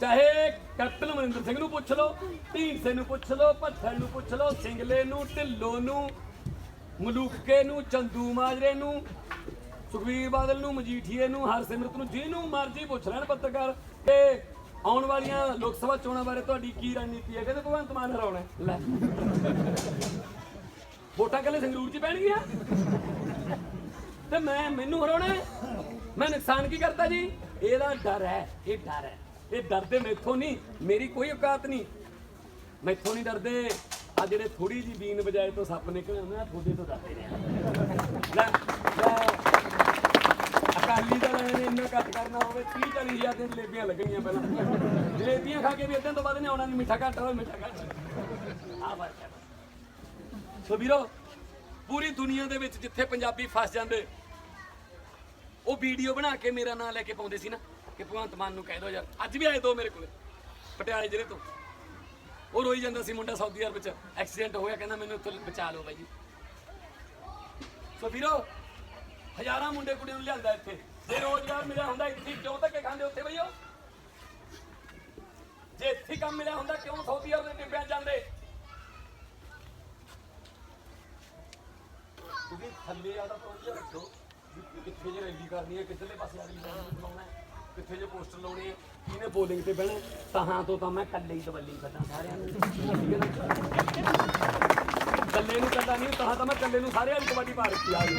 ਚਾਹੇ ਕੈਪਟਨ ਅਮਰਿੰਦਰ ਸਿੰਘ ਨੂੰ ਪੁੱਛ ਲਓ ਢੀਂਡਸੇ ਨੂੰ ਪੁੱਛ ਲਓ ਭੱਥਲ ਨੂੰ ਪੁੱਛ ਲਓ, ਸਿੰਗਲੇ ਨੂੰ, ਢਿੱਲੋਂ ਨੂੰ ਮਲੂਕੇ ਨੂੰ, ਚੰਦੂ ਮਾਜਰੇ ਨੂੰ ਸੁਖਵੀਰ ਬਾਦਲ ਨੂੰ, ਮਜੀਠੀਏ ਨੂੰ, ਹਰਸਿਮਰਤ ਨੂੰ, ਜਿਹਨੂੰ ਮਰਜ਼ੀ ਪੁੱਛ ਲੈਣ ਪੱਤਰਕਾਰ। ਕਿ ਆਉਣ ਵਾਲੀਆਂ ਲੋਕ ਸਭਾ ਚੋਣਾਂ ਬਾਰੇ ਤੁਹਾਡੀ ਕੀ ਰਣਨੀਤੀ ਹੈ? ਕਹਿੰਦੇ ਭਗਵੰਤ ਮਾਨ ਹਰਾਉਣਾ ਲੈ। ਵੋਟਾਂ ਕੱਲੇ ਸੰਗਰੂਰ 'ਚ ਪੈਣਗੀਆਂ। ਤੇ ਮੈਂ ਮੈਨੂੰ ਹਰਾਉਣਾ ਮੈਂ ਨੁਕਸਾਨ ਕੀ ਕਰਤਾ ਜੀ? ਇਹਦਾ ਡਰ ਹੈ, ਇਹ ਡਰ ਹੈ। ਇਹ ਡਰਦੇ ਮੈਥੋਂ ਨਹੀਂ, ਮੇਰੀ ਕੋਈ ਔਕਾਤ ਨਹੀਂ। ਮੈਥੋਂ ਨਹੀਂ ਡਰਦੇ। ਆ ਜਿਹੜੇ ਥੋੜੀ ਜੀ ਬੀਨ ਵਜਾਏ ਤੋਂ ਸੱਪ ਨਿਕਲੇ ਹੁੰਦੇ ਆ, ਤੁਹਾਡੇ ਤੋਂ ਡਰਦੇ ਨੇ। ਲੈ ਅਕਾਲੀ ਦਲ ਨੇ ਇੰਨਾ ਘੱਟ ਕਰਨਾ ਹੋਵੇ 30 40 ਹਜ਼ਾਰ ਦੀਆਂ ਜਲੇਬੀਆਂ ਲੱਗਣੀਆਂ ਪਹਿਲਾਂ। ਜਲੇਬੀਆਂ ਖਾ ਕੇ ਵੀ ਇਦਾਂ ਤੋਂ ਬਾਅਦ ਨੇ ਆਉਣਾ ਨਹੀਂ ਮਿੱਠਾ ਘੱਟ ਹੋਵੇ ਮਿੱਠਾ ਘੱਟ। ਆ ਫ਼ਰਕ ਹੈ। ਸੋ ਵੀਰੋ, ਪੂਰੀ ਦੁਨੀਆ ਦੇ ਵਿੱਚ ਜਿੱਥੇ ਪੰਜਾਬੀ ਫਸ ਜਾਂਦੇ, ਉਹ ਵੀਡੀਓ ਬਣਾ ਕੇ ਮੇਰਾ ਨਾਮ ਲੈ ਕੇ ਪਾਉਂਦੇ ਸੀ ਨਾ, ਕਿ ਭਗਵੰਤ ਮਾਨ ਨੂੰ ਕਹਿ ਦਿਓ ਯਾਰ, ਅੱਜ ਵੀ ਆਏ ਦੋ ਮੇਰੇ ਕੋਲੇ, ਪਟਿਆਲੇ ਜ਼ਿਲ੍ਹੇ ਤੋਂ। ਉਹ ਰੋਈ ਜਾਂਦਾ ਸੀ ਮੁੰਡਾ ਸਾਊਦੀ ਅਰਬ ਵਿੱਚ ਐਕਸੀਡੈਂਟ ਹੋਇਆ, ਕਹਿੰਦਾ ਮੈਨੂੰ ਉੱਥੋਂ ਬਚਾ ਲਓ ਬਾਈ। ਜੀ ਸੋ ਵੀਰੋ, ਹਜ਼ਾਰਾਂ ਮੁੰਡੇ ਕੁੜੀਆਂ ਨੂੰ ਲਿਆਂਦਾ ਇੱਥੇ। ਜੇ ਰੋਜ਼ਗਾਰ ਮਿਲਿਆ ਹੁੰਦਾ ਇੱਥੇ, ਕਿਉਂ ਧੱਕੇ ਖਾਂਦੇ ਉੱਥੇ ਬਈਓ ਜੇ ਇੱਥੇ ਕੰਮ ਮਿਲਿਆ ਹੁੰਦਾ, ਕਿਉਂ ਸਾਊਦੀ ਅਰਬ ਦੇ ਟਿੱਬਿਆਂ 'ਚ ਜਾਂਦੇ? ਤੁਸੀਂ ਥੱਲੇ ਆਦਾ ਪਹੁੰਚ ਰੱਖੋ ਵੀ ਕਿੱਥੇ ਜੇ ਰੈਲੀ ਕਰਨੀ ਹੈ, ਕਿੱਧਰਲੇ ਪਾਸੇ ਅਗਲੀ ਲਾਈਨ ਲਾਉਣਾ ਹੈ, ਕਿੱਥੇ ਜੇ ਪੋਸਟਰ ਲਾਉਣੇ ਆ ਕਿਹਨੇ ਬੋਲਿੰਗ ਤੇ ਬਹਿਣਾ ਤਹਾਂ ਤੋਂ ਤਾਂ ਮੈਂ ਕੱਲੇ ਹੀ ਦਵੱਲੀ ਕੱਢਾਂ ਸਾਰਿਆਂ ਨੂੰ। ਠੀਕ ਹੈ ਨਾ? ਕੱਲੇ ਨੂੰ ਕੱਢਾ ਨਹੀਂ ਤਹਾਂ ਤਾਂ ਮੈਂ ਕੱਲੇ ਨੂੰ ਸਾਰਿਆਂ ਨੂੰ ਕਬੱਡੀ ਪਾ ਰੱਖੀ ਆ ਗਈ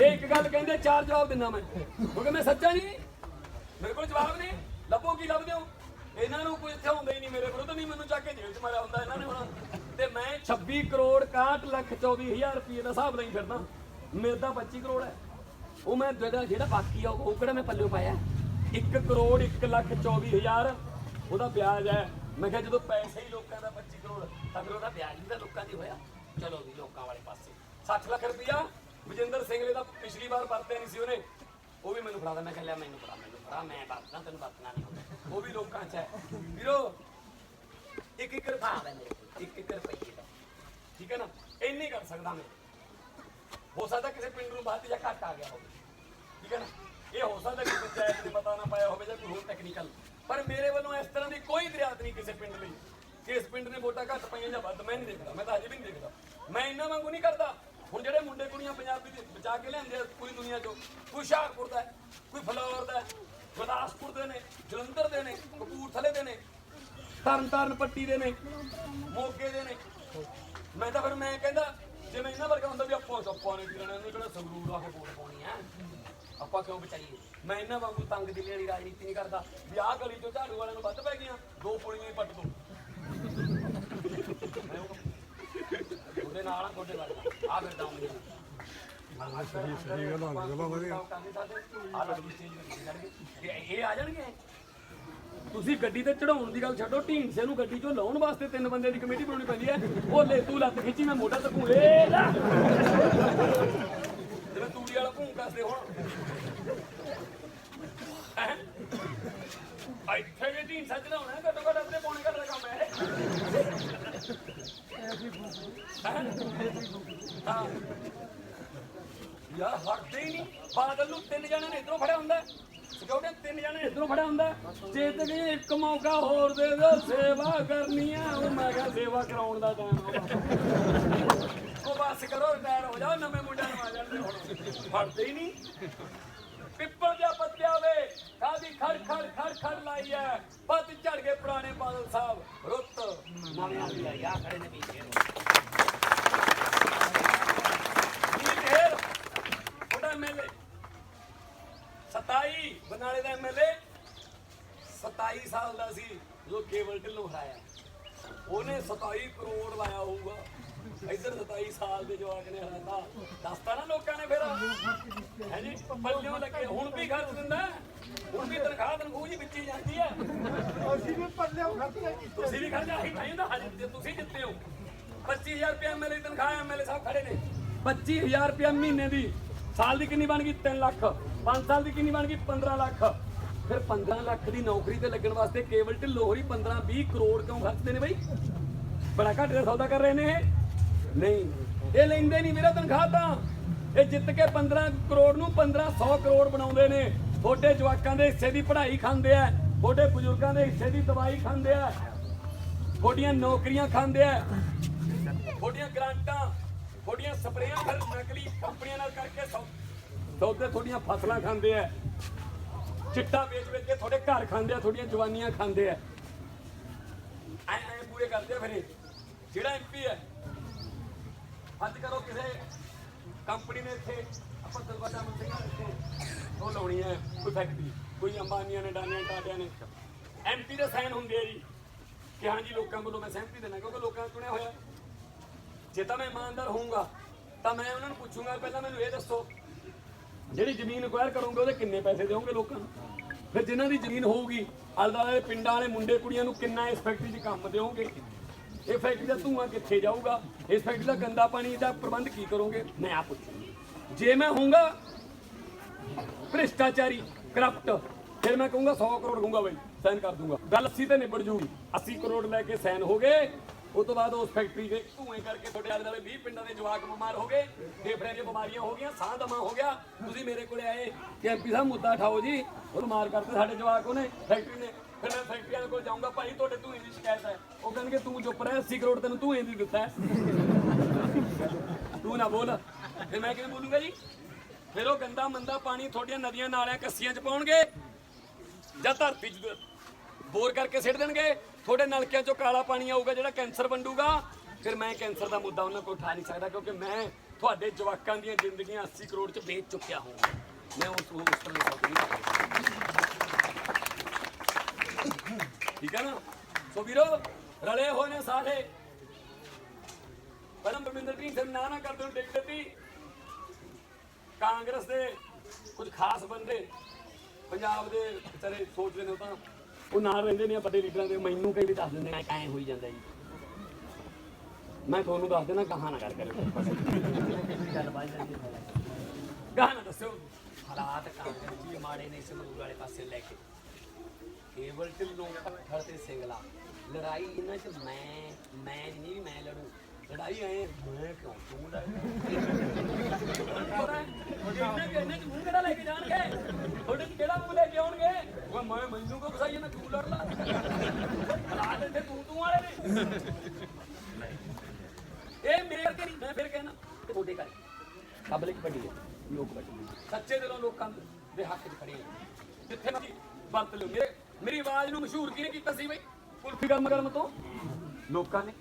ਇਹ ਇੱਕ ਗੱਲ ਕਹਿੰਦੇ, ਚਾਰ ਜਵਾਬ ਦਿੰਦਾ ਮੈਂ। ਕਿਉਂਕਿ ਮੈਂ ਸੱਚਾ ਨਹੀਂ, ਮੇਰੇ ਕੋਲ ਜਵਾਬ ਨਹੀਂ। ਲੱਭੋ ਕੀ ਲੱਭਦੇ ਹੋ? ਇਹਨਾਂ ਨੂੰ ਕੋਈ ਇੱਥੇ ਹੁੰਦਾ ਹੀ ਨਹੀਂ ਮੇਰੇ ਕੋਲ ਤਾਂ ਨਹੀਂ ਮੈਨੂੰ ਚੱਕ ਕੇ ਜੇਲ੍ਹ 'ਚ ਮਾਰਿਆ ਹੁੰਦਾ, ਇਹਨਾਂ ਨੇ ਹੁਣ। ਤੇ ਮੈਂ 26 ਕਰੋੜ 61 ਲੱਖ 24 ਹਜ਼ਾਰ ਰੁਪਏ ਦਾ ਹਿਸਾਬ ਲਈ ਫਿਰਦਾ। ਮੇਰੇ ਤਾਂ 25 ਕਰੋੜ ਹੈ। ਉਹ ਮੈਂ ਜਿਹੜਾ ਜਿਹੜਾ ਬਾਕੀ ਆ, ਉਹ ਕਿਹੜਾ ਮੈਂ ਪੱਲਿਓ ਪਾਇਆ? 1 ਕਰੋੜ 1 ਲੱਖ 24 ਹਜ਼ਾਰ। ਉਹਦਾ ਵਿਆਜ ਹੈ। ਮੈਂ ਕਿਹਾ ਜਦੋਂ ਪੈਸੇ ਹੀ ਲੋਕਾਂ ਦਾ 25 ਕਰੋੜ, ਤਾਂ ਫਿਰ ਉਹਦਾ ਵਿਆਜ ਵੀ ਤਾਂ ਲੋਕਾਂ ਦੀ ਹੋਇਆ। ਚਲੋ ਵੀ ਲੋਕਾਂ ਵਾਲੇ ਪਾਸੇ। 60 ਲੱਖ ਰੁਪਇਆ ਵਿਜੇਂਦਰ ਸਿੰਘਲੇ ਦਾ ਪਿਛਲੀ ਵਾਰ ਵਰਤਿਆ ਨਹੀਂ ਸੀ ਉਹਨੇ। ਉਹ ਵੀ ਮੈਨੂੰ ਫੜਾ ਦਾ ਮੈਂ ਕਿਹਾ ਲਿਆ ਮੈਨੂੰ ਫੜਾ ਮੈਨੂੰ ਫੜਾ। ਮੈਂ ਵਰਤਣਾ ਤੈਨੂੰ ਵਰਤਣਾ ਨਹੀਂ ਉਹ ਵੀ ਲੋਕਾਂ 'ਚ ਹੈ। ਵੀਰੋ ਇੱਕ ਇੱਕ ਰੁਪਾ ਹੈ ਮੇਰੇ ਕੋਲ, ਇੱਕ ਇੱਕ ਰੁਪਈਏ ਦਾ। ਠੀਕ ਹੈ ਨਾ? ਇੰਨੀ ਕਰ ਸਕਦਾ ਮੈਂ। ਹੋ ਸਕਦਾ ਕਿਸੇ ਪਿੰਡ ਨੂੰ ਬਾਅਦ ਜਾਂ ਘੱਟ ਆ ਗਿਆ ਹੋਵੇ। ਠੀਕ ਹੈ ਨਾ? ਇਹ ਹੋ ਸਕਦਾ ਕਿ ਪੰਚਾਇਤ ਨੇ ਪਤਾ ਨਾ ਪਾਇਆ ਹੋਵੇ ਜਾਂ ਕੋਈ ਹੋਰ ਟੈਕਨੀਕਲ ਪਰ ਮੇਰੇ ਵੱਲੋਂ ਇਸ ਤਰ੍ਹਾਂ ਦੀ ਕੋਈ ਦਰਿਆਤ ਨਹੀਂ ਕਿਸੇ ਪਿੰਡ ਲਈ। ਕਿ ਇਸ ਪਿੰਡ ਨੇ ਵੋਟਾਂ ਘੱਟ ਪਾਈਆਂ ਜਾਂ ਵੱਧ, ਮੈਂ ਨਹੀਂ ਦੇਖਦਾ। ਮੈਂ ਤਾਂ ਅਜੇ ਵੀ ਨਹੀਂ ਦੇਖਦਾ। ਮੈਂ ਇਹਨਾਂ ਵਾਂਗੂ ਨਹੀਂ ਕਰਦਾ। ਹੁਣ ਜਿਹੜੇ ਮੁੰਡੇ ਕੁੜੀਆਂ ਪੰਜਾਬੀ ਦੇ ਬਚਾ ਕੇ ਲਿਆਂਦੇ ਆ ਪੂਰੀ ਦੁਨੀਆ 'ਚੋਂ, ਕੋਈ ਹੁਸ਼ਿਆਰਪੁਰ ਦਾ ਕੋਈ ਫਲੋਰ ਦਾ ਗੁਰਦਾਸਪੁਰ ਦੇ ਨੇ, ਜਲੰਧਰ ਦੇ ਨੇ, ਕਪੂਰਥਲੇ ਦੇ ਨੇ ਤਰਨਤਾਰਨ ਪੱਟੀ ਦੇ ਨੇ ਮੋਗੇ ਦੇ ਨੇ। ਮੈਂ ਤਾਂ ਫਿਰ ਮੈਂ ਕਹਿੰਦਾ ਜੇ ਮੈਂ ਇਹਨਾਂ ਵਰਗਾ ਹੁੰਦਾ ਵੀ ਆਪਾਂ ਸੱਪਾਂ ਨੇ ਕਿਹੜਾ ਇਹਨੂੰ ਕਿਹੜਾ ਸੰਗਰੂਰ ਆ ਕੇ ਵੋਟ ਪਾਉਣੀ ਆ ਆਪਾਂ ਕਿਉਂ ਬਚਾਈਏ? ਮੈਂ ਇਹਨਾਂ ਵਾਂਗੂ ਤੰਗ ਦਿਲੀ ਵਾਲੀ ਰਾਜਨੀਤੀ ਨਹੀਂ ਕਰਦਾ। ਵੀ ਆਹ ਗਲੀ ਚੋਂ ਝਾੜੂ ਵਾਲਿਆਂ ਨੂੰ ਵੱਧ ਪੈ ਗਈਆਂ ਦੋ ਪੁਲੀਆਂ ਹੀ ਪੱਟ ਦੋ। ਉਹਦੇ ਨਾਲ ਆ ਤੁਹਾਡੇ ਨਾਲ। ਆ ਫਿਰ ਦਾਉਂ ਸਹੀ ਸਹੀ ਗੱਲ ਆ ਗੱਲ ਵਧੀਆ। ਇਹ ਆ ਜਾਣਗੇ? ਤੁਸੀਂ ਗੱਡੀ ਤੇ ਚੜਾਉਣ ਦੀ ਗੱਲ ਛੱਡੋ, ਢੀਂਡਸੇ ਨੂੰ ਗੱਡੀ ਚੋਂ ਲਾਉਣ ਵਾਸਤੇ ਤਿੰਨ ਬੰਦੇ ਦੀ ਕਮੇਟੀ ਬਣਾਉਣੀ ਪੈਂਦੀ ਹੈ। ਉਹ ਲੈ ਤੂੰ ਲੱਤ ਖਿੱਚੀ, ਮੈਂ ਮੋਢਾ ਤੱਕੂ। ਏ ਲੈ ਜਿਵੇਂ ਤੂੜੀ ਵਾਲਾ ਭੂੰ ਕਰਦੇ ਹੁਣ। ਇੱਥੇ ਵੀ ਢੀਂਡਸਾ ਚੜਾਉਣਾ, ਘੱਟੋ ਘੱਟ ਆਪਣੇ ਪੌਣੇ ਘੱਟ ਦਾ ਕੰਮ ਹੈ। ਯਾਰ, ਹਟਦੇ ਹੀ ਨਹੀਂ। ਬਾਦਲ ਨੂੰ ਤਿੰਨ ਜਣੇ ਨੇ ਇਧਰੋਂ ਫੜਿਆ ਹੁੰਦਾ। ਸਿਕਿਉਰਿਟੀ ਤਿੰਨ ਜਣੇ ਇਧਰੋਂ ਫੜਿਆ ਹੁੰਦਾ। ਜੇ ਤੇ ਕਿ ਇੱਕ ਮੌਕਾ ਹੋਰ ਦੇ ਦਿਓ, ਸੇਵਾ ਕਰਨੀ ਆ। ਉਹ ਮੈਂ ਕਿਹਾ ਸੇਵਾ ਕਰਾਉਣ ਦਾ ਟਾਈਮ ਉਹ ਬਸ ਕਰੋ ਰਿਟਾਇਰ ਹੋ ਜਾਓ, ਨਵੇਂ ਮੁੰਡਿਆਂ ਨੂੰ ਆ ਜਾਣਦੇ ਹੁਣ ਫੜਦੇ ਹੀ ਨਹੀਂ। ਪਿੱਪਲ ਦਾ ਪੱਤਿਆ ਵੇ ਕਾਦੀ ਖੜ ਖੜ ਖੜ ਖੜ ਲਾਈ ਐ। ਪੱਤ ਝੜ ਗਏ ਪੁਰਾਣੇ ਬਾਦਲ ਸਾਹਿਬ। ਰੁੱਤ। ਨਵਿਆਂ ਦੀ ਆਈ ਆ ਖੜੇ ਨੇ ਵੀ 27 ਬਨਾਲੇ ਦਾ ਐਮਐਲਏ 27 ਸਾਲ ਦਾ ਸੀ ਜੋ ਕੇਵਲ ਢਿੱਲੋਂ ਹਰਾਇਆ। ਉਹਨੇ 27 ਕਰੋੜ ਲਾਇਆ ਹੋਊਗਾ। ਇੱਧਰ 27 ਸਾਲ ਦੇ ਜਵਾਕ ਨੇ ਹਰਾਤਾ ਦੱਸਤਾ ਨਾ ਲੋਕਾਂ ਨੇ ਫਿਰ। ਹੈ ਜੀ ਪੱਲਿਓਂ ਲੱਗੇ। ਹੁਣ ਵੀ ਖਰਚ ਦਿੰਦਾ। ਹੁਣ ਵੀ ਤਨਖਾਹ ਤਨਖੂਹ ਜੀ ਵਿੱਚ ਜਾਂਦੀ ਹੈ। ਅਸੀਂ ਵੀ ਪੱਲੇ ਖੜਦੇ ਜੀ। ਤੁਸੀਂ ਵੀ ਖਰਚਾ ਹੀ ਨਹੀਂ ਹੁੰਦਾ ਹਜੇ ਜੇ ਤੁਸੀਂ ਜਿੱਤੇ ਹੋ। 25000 ਰੁਪਏ ਐਮਐਲਏ ਤਨਖਾਹ ਐਮਐਲਏ ਸਾਹਿਬ ਖੜੇ ਨੇ। 25000 ਰੁਪਏ ਮਹੀਨੇ ਦੀ। ਸਾਲ ਦੀ ਕਿੰਨੀ ਬਣ ਗਈ? 3 ਲੱਖ। 5 ਸਾਲ ਦੀ ਕਿੰਨੀ ਬਣ ਗਈ? 15 ਲੱਖ। ਫਿਰ 15 ਲੱਖ ਦੀ ਨੌਕਰੀ ਤੇ ਲੱਗਣ ਵਾਸਤੇ ਕੇਵਲ ਢਿੱਲੋਂ ਹੋਰੀ 15 20 ਕਰੋੜ ਕਿਉਂ ਖਰਚਦੇ ਨੇ ਬਈ? ਬੜਾ ਘੱਟ ਦਾ ਸੌਦਾ ਕਰ ਰਹੇ ਨੇ ਨਹੀਂ, ਇਹ ਲੈਂਦੇ ਨਹੀਂ ਮੇਰਾ ਤਨਖਾਹ ਤਾਂ। ਇਹ ਜਿੱਤ ਕੇ 15 ਕਰੋੜ ਨੂੰ 1500 ਕਰੋੜ ਬਣਾਉਂਦੇ ਨੇ। ਛੋਟੇ ਜਵਾਕਾਂ ਦੇ ਹਿੱਸੇ ਦੀ ਪੜ੍ਹਾਈ ਖਾਂਦੇ ਆ। ਤੁਹਾਡੇ ਬਜ਼ੁਰਗਾਂ ਦੇ ਹਿੱਸੇ ਦੀ ਦਵਾਈ ਖਾਂਦੇ ਆ। ਤੁਹਾਡੀਆਂ ਨੌਕਰੀਆਂ ਖਾਂਦੇ ਆ। ਤੁਹਾਡੀਆਂ ਗ੍ਰਾਂਟਾਂ, ਤੁਹਾਡੀਆਂ ਸਪਰੇਆਂ ਫਿਰ ਨਕਲੀ ਕੰਪਨੀਆਂ ਨਾਲ ਕਰਕੇ ਸੌਦੇ ਤੁਹਾਡੀਆਂ ਫਸਲਾਂ ਖਾਂਦੇ ਆ। ਚਿੱਟਾ ਵੇਚ ਵੇਚ ਕੇ ਤੁਹਾਡੇ ਘਰ ਖਾਂਦੇ ਆ, ਤੁਹਾਡੀਆਂ ਜਵਾਨੀਆਂ ਖਾਂਦੇ ਆ। ਐ ਐ ਪੂਰੇ ਕਰਦੇ ਆ ਫਿਰ ਇਹ। ਜਿਹੜਾ ਐਮਪੀ ਹੈ ਅੱਜ ਕਰੋ ਕਿਸੇ ਕੰਪਨੀ ਨੇ ਇੱਥੇ, ਆਪਾਂ ਦਰਵਾਜ਼ਾ ਮੰਤਰੀਆਂ ਇੱਥੇ ਉਹ ਲਾਉਣੀ ਹੈ ਕੋਈ ਫੈਕਟਰੀ ਕੋਈ ਅੰਬਾਨੀਆਂ ਨੇ, ਡਾਨੀਆਂ ਟਾਟਿਆਂ ਨੇ। ਐਮਪੀ ਦੇ ਸਾਈਨ ਹੁੰਦੇ ਆ ਜੀ। ਕਿ ਹਾਂ ਜੀ, ਲੋਕਾਂ ਵੱਲੋਂ ਮੈਂ ਸਹਿਮਤੀ ਦੇਣਾ ਕਿਉਂਕਿ ਲੋਕਾਂ ਨੇ ਚੁਣਿਆ ਹੋਇਆ। ਜੇ ਤਾਂ ਮੈਂ ਇਮਾਨਦਾਰ ਹੋਊਂਗਾ, ਤਾਂ ਮੈਂ ਉਹਨਾਂ ਨੂੰ ਪੁੱਛੂੰਗਾ, ਪਹਿਲਾਂ ਮੈਨੂੰ ਇਹ ਦੱਸੋ ਜਿਹੜੀ ਜ਼ਮੀਨ ਅਕਵਾਇਰ ਕਰੋਗੇ, ਉਹਦੇ ਕਿੰਨੇ ਪੈਸੇ ਦਿਓਗੇ ਲੋਕਾਂ ਨੂੰ? ਫਿਰ ਜਿਨ੍ਹਾਂ ਦੀ ਜ਼ਮੀਨ ਹੋਊਗੀ, ਆਲੇ ਵਾਲੇ ਪਿੰਡਾਂ ਵਾਲੇ ਮੁੰਡੇ ਕੁੜੀਆਂ ਨੂੰ ਕਿੰਨਾ ਇਸ ਫੈਕਟਰੀ 'ਚ ਕੰਮ ਦਿਓਗੇ? ਇਹ ਫੈਕਟਰੀ ਦਾ ਧੂਆਂ ਕਿੱਥੇ ਜਾਊਗਾ? ਇਸ ਫੈਕਟਰੀ ਦਾ ਗੰਦਾ ਪਾਣੀ ਦਾ ਪ੍ਰਬੰਧ ਕੀ ਕਰੋਗੇ? ਮੈਂ ਆਪ ਪੁੱਛੂੰਗਾ। ਜੇ ਮੈਂ ਹੋਊਂਗਾ ਭ੍ਰਿਸ਼ਟਾਚਾਰੀ ਕਰਪਟ ਫਿਰ ਮੈਂ ਕਹੂੰਗਾ 100 ਕਰੋੜ ਦੂੰਗਾ ਬਈ ਸਾਈਨ ਕਰ ਦੂੰਗਾ। ਗੱਲ 80 ਤੇ ਨਿਬੜ ਜੂਗੀ। 80 ਕਰੋੜ ਲੈ ਕੇ ਸਾਈਨ ਹੋ ਗਏ ਉਸ ਤੋਂ ਬਾਅਦ ਉਸ ਫੈਕਟਰੀ ਦੇ ਧੂਏ ਕਰਕੇ ਤੁਹਾਡੇ ਆਲੇ ਦੁਆਲੇ 20 ਪਿੰਡਾਂ ਦੇ ਜਵਾਕ ਬਿਮਾਰ ਹੋ ਗਏ, ਫੇਫੜਿਆਂ ਦੀਆਂ ਬਿਮਾਰੀਆਂ ਹੋ ਗਈਆਂ, ਸਾਹ ਦਮਾ ਹੋ ਗਿਆ। ਤੁਸੀਂ ਮੇਰੇ ਕੋਲੇ ਆਏ ਕਿ ਐਮਪੀ ਸਾਹਿਬ, ਮੁੱਦਾ ਉਠਾਓ ਜੀ। ਉਹ ਮਾਰ ਕਰਤੇ ਸਾਡੇ ਜਵਾਕ ਉਹਨੇ, ਫੈਕਟਰੀ ਨੇ। ਫਿਰ ਮੈਂ ਫੈਕਟਰੀ ਵਾਲੇ ਕੋਲ ਜਾਊਂਗਾ, ਭਾਈ ਤੁਹਾਡੇ ਧੂਏ ਦੀ ਸ਼ਿਕਾਇਤ ਹੈ। ਉਹ ਕਹਿਣਗੇ, ਤੂੰ ਚੁੱਪ ਰਹਿ 80 ਕਰੋੜ ਤੈਨੂੰ ਧੂਏ ਦੀ ਦਿੱਤਾ ਤੂੰ ਨਾ ਬੋਲ। ਫਿਰ ਮੈਂ ਕਿਵੇਂ ਬੋਲੂੰਗਾ ਜੀ? ਫਿਰ ਉਹ ਗੰਦਾ ਮੰਦਾ ਪਾਣੀ ਤੁਹਾਡੀਆਂ ਨਦੀਆਂ ਨਾਲਿਆਂ, ਕੱਸੀਆਂ 'ਚ ਪਾਉਣਗੇ ਜਾਂ ਧਰਤੀ 'ਚ ਬੋਰ ਕਰਕੇ ਸਿੱਟ ਦੇਣਗੇ? ਤੁਹਾਡੇ ਨਲਕਿਆਂ 'ਚੋਂ ਕਾਲਾ ਪਾਣੀ ਆਊਗਾ, ਜਿਹੜਾ ਕੈਂਸਰ ਵੰਡੂਗਾ। ਫਿਰ ਮੈਂ ਕੈਂਸਰ ਦਾ ਮੁੱਦਾ ਉਹਨਾਂ ਕੋਲ ਉਠਾ ਨਹੀਂ ਸਕਦਾ, ਕਿਉਂਕਿ ਮੈਂ ਤੁਹਾਡੇ ਜਵਾਕਾਂ ਦੀਆਂ ਜ਼ਿੰਦਗੀਆਂ 80 ਕਰੋੜ 'ਚ ਵੇਚ ਚੁੱਕਿਆ ਹਾਂ ਮੈਂ ਉਸ ਉਸ ਤਰ੍ਹਾਂ ਨਹੀਂ ਠੀਕ ਹੈ ਨਾ? ਸੋ ਵੀਰੋ, ਰਲੇ ਹੋਏ ਨੇ ਸਾਰੇ। ਪਰਮ ਬਰਮਿੰਦਰ ਸਿੰਘ ਸਿੰਘ ਨਾ ਨਾ ਕਰਦੇ ਨੂੰ ਟਿਕ ਦਿੱਤੀ। ਕਾਂਗਰਸ ਦੇ ਕੁਝ ਖਾਸ ਬੰਦੇ ਪੰਜਾਬ ਦੇ ਵਿਚਾਰੇ ਸੋਚ ਰਹੇ ਨੇ ਤਾਂ ਉਹ ਨਾਲ ਰਹਿੰਦੇ ਨੇ ਵੱਡੇ ਲੀਡਰਾਂ ਦੇ ਮੈਨੂੰ ਕਈ ਵੀ ਦੱਸ ਦਿੰਦੇ ਨੇ ਐਂ ਹੋਈ ਜਾਂਦਾ ਜੀ। ਮੈਂ ਤੁਹਾਨੂੰ ਦੱਸ ਦੇਣਾ ਕਹਾਂ ਨਾ ਕਰ ਕਰਿਓ। ਕਹਾਂ ਨਾ ਦੱਸਿਓ। ਹਾਲਾਤ ਕਾਂਗਰਸ ਵੀ ਮਾੜੇ ਨੇ ਸੰਗਰੂਰ ਵਾਲੇ ਪਾਸੇ ਲੈ ਕੇ। ਕੇਵਲ ਢਿੱਲੋਂ ਪੱਥਰ ਤੇ ਸਿੰਗਲਾ। ਲੜਾਈ ਇਹਨਾਂ ਚ ਮੈਂ ਮੈਂ ਨਹੀਂ ਮੈਂ ਲੜੂ। ਲੜਾਈ ਐ ਮੈਂ ਕਿਉਂ? ਤੂੰ ਲੜ ਇਹਨਾਂ ਕਿ ਇਹਨਾਂ ਚ ਮੂੰਹ ਕਿਹੜਾ ਲੈ ਕੇ ਜਾਣਗੇ ਤੁਹਾਡੇ ਚ ਕਿਹੜਾ ਮੂੰਹ ਲੈ। ਕੇ ਆਉਣਗੇ ਉਹ ਮੈਂ ਮੈਨੂੰ ਕੋ ਫਸਾਈ ਨਾ ਤੂੰ ਲੜ ਲਾ। ਹਾਲਾਤ ਇੱਥੇ ਤੂੰ ਤੂੰ ਵਾਲੇ ਨੇ। ਇਹ ਮੇਰੇ ਕਰਕੇ ਨਹੀਂ, ਮੈਂ ਫਿਰ ਕਹਿਣਾ ਤੇ ਤੁਹਾਡੇ ਕਰ ਪਬਲਿਕ ਵੱਡੀ ਹੈ, ਲੋਕ ਵੱਡੇ ਸੱਚੇ ਦਿਲੋਂ ਲੋਕਾਂ ਦੇ ਹੱਕ 'ਚ ਖੜੇ ਜਿੱਥੇ ਮਰਜ਼ੀ ਵਰਤ ਲਿਓ। ਮੇਰੇ ਮੇਰੀ ਆਵਾਜ਼ ਨੂੰ ਮਸ਼ਹੂਰ ਕਿਹਨੇ ਕੀਤਾ ਸੀ ਬਈ? ਕੁਲਫੀ ਗਰਮ ਗਰਮ ਤੋਂ? ਲੋਕਾਂ ਨੇ।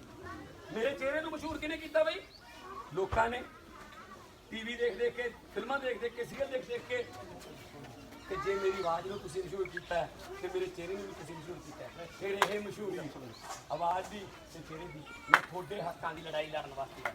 ਮੇਰੇ ਚਿਹਰੇ ਨੂੰ ਮਸ਼ਹੂਰ ਕਿਹਨੇ ਕੀਤਾ ਬਈ? ਲੋਕਾਂ ਨੇ ਟੀਵੀ ਦੇਖ ਦੇਖ ਕੇ ਫਿਲਮਾਂ ਦੇਖ ਦੇਖ ਕੇ ਸੀਰੀਅਲ ਦੇਖ ਦੇਖ ਕੇ ਤੇ ਜੇ ਮੇਰੀ ਆਵਾਜ਼ ਨੂੰ ਤੁਸੀਂ ਮਸ਼ਹੂਰ ਕੀਤਾ ਹੈ, ਤੇ ਮੇਰੇ ਚਿਹਰੇ ਨੂੰ ਵੀ ਤੁਸੀਂ ਮਸ਼ਹੂਰ ਕੀਤਾ ਫਿਰ ਇਹ ਮਸ਼ਹੂਰੀ ਆਵਾਜ਼ ਦੀ ਤੇ ਚਿਹਰੇ ਦੀ ਮੈਂ ਤੁਹਾਡੇ ਹੱਕਾਂ ਦੀ ਲੜਾਈ ਲੜਨ ਵਾਸਤੇ